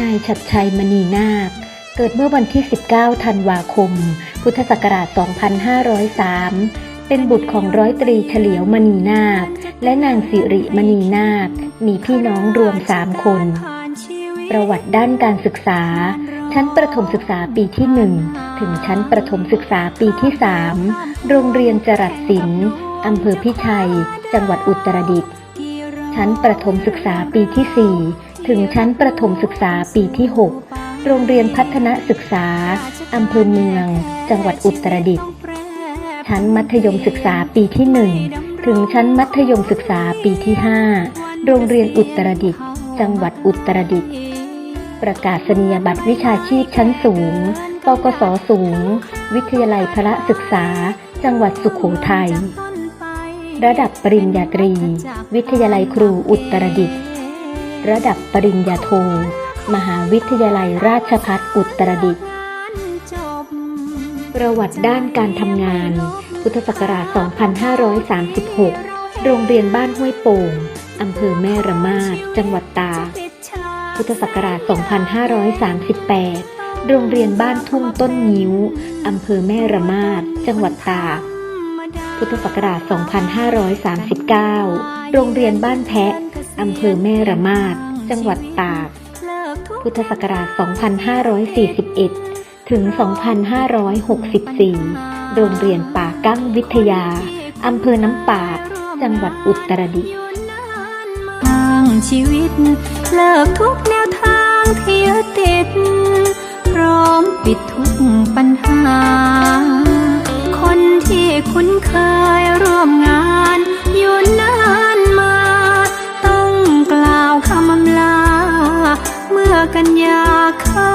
นายชัดชัยมณีนาค เกิดเมื่อวันที่ 19 ธันวาคม พุทธศักราช 2503 เป็นบุตรของร้อยตรีเฉลียวมณีนาค และนางสิริมณีนาค มีพี่น้องรวม 3 คน ประวัติด้านการศึกษา ชั้นประถมศึกษาปีที่ 1 ถึงชั้นประถมศึกษาปีที่ 3 โรงเรียนจรัสศิลป์อำเภอพิชัย จังหวัดอุตรดิตถ์ชั้นประถมศึกษาปีที่ 4 ถึงชั้นประถมศึกษาปีที่ 6 โรงเรียนพัฒนศึกษา อำเภอเมือง จังหวัดอุตรดิตถ์ ชั้นมัธยมศึกษาปีที่ 1 ถึงชั้นมัธยมศึกษาปีที่ 5 โรงเรียนอุตรดิตถ์ จังหวัดอุตรดิตถ์ ประกาศนียบัตรวิชาชีพชั้นสูง ปกศสูง วิทยาลัยพระศึกษา จังหวัดสุขโขทัย ระดับปริญญาตรี วิทยาลัยครูอุตรดิตถ์ ระดับปริญญาโท มหาวิทยาลัยราชภัฏอุตรดิตถ์ประวัติด้านการทำงาน พุทธศักราช 2536 โรงเรียนบ้านห้วยโป่ง อำเภอแม่ระมาด จังหวัดตาก พุทธศักราช 2538 โรงเรียนบ้านทุ่งต้นงิ้ว อำเภอแม่ระมาด จังหวัดตาก พุทธศักราช 2539 โรงเรียนบ้านแพะ อำเภอแม่ระมาด จังหวัดตาก พุทธศักราช 2541 ถึง 2564 โรงเรียนป่ากั้งวิทยา อำเภอน้ำปาด จังหวัดอุตรดิตถ์ทางชีวิต เลิกทุกแนวทางที่ยึดติด พร้อมปิดทุกปัญหา คนที่คุ้นเคยร่วมงานอยู่นาน กันยาเข้า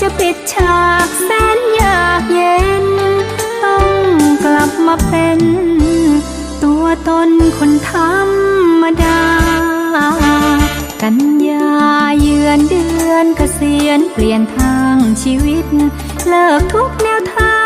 จะปิดฉากแสนยากเย็น ต้องกลับมาเป็น ตัวตนคนธรรมดา กันยาเยือนเดือนเกษียณเปลี่ยนทางชีวิต เลิกทุกแนวทาง